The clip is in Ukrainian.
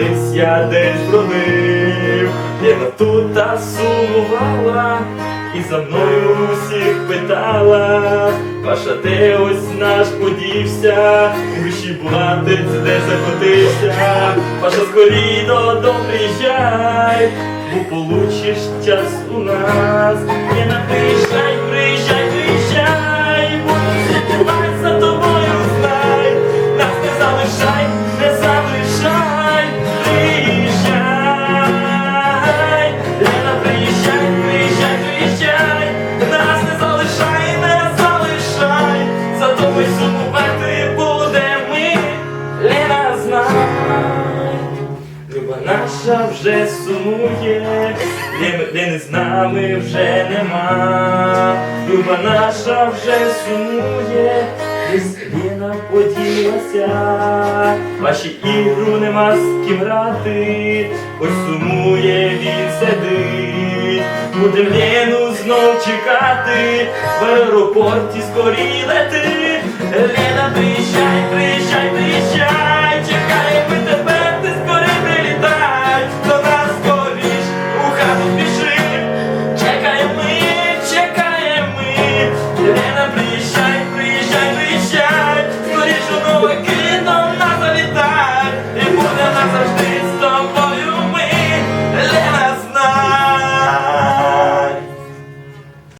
Лись я десь бродив, Лена тут та сумувала, і за мною усіх питала, Паша, де ось наш подівся, Вищий булатець, де закотився, Паша, скорій додому приїжджай, бо получиш час у нас. Лена, приїжджай, приїжджай, приїжджай, бо сумувати за тобою знай, нас не залишай, не залишай, наша вже сумує, Лени з нами вже нема. Люба наша вже сумує, десь Лена поділася. Ваші ігру нема з ким грати, ось сумує він сидить. Будем Лену знов чекати, в аеропорті скорій лети. Лена, приїжджай.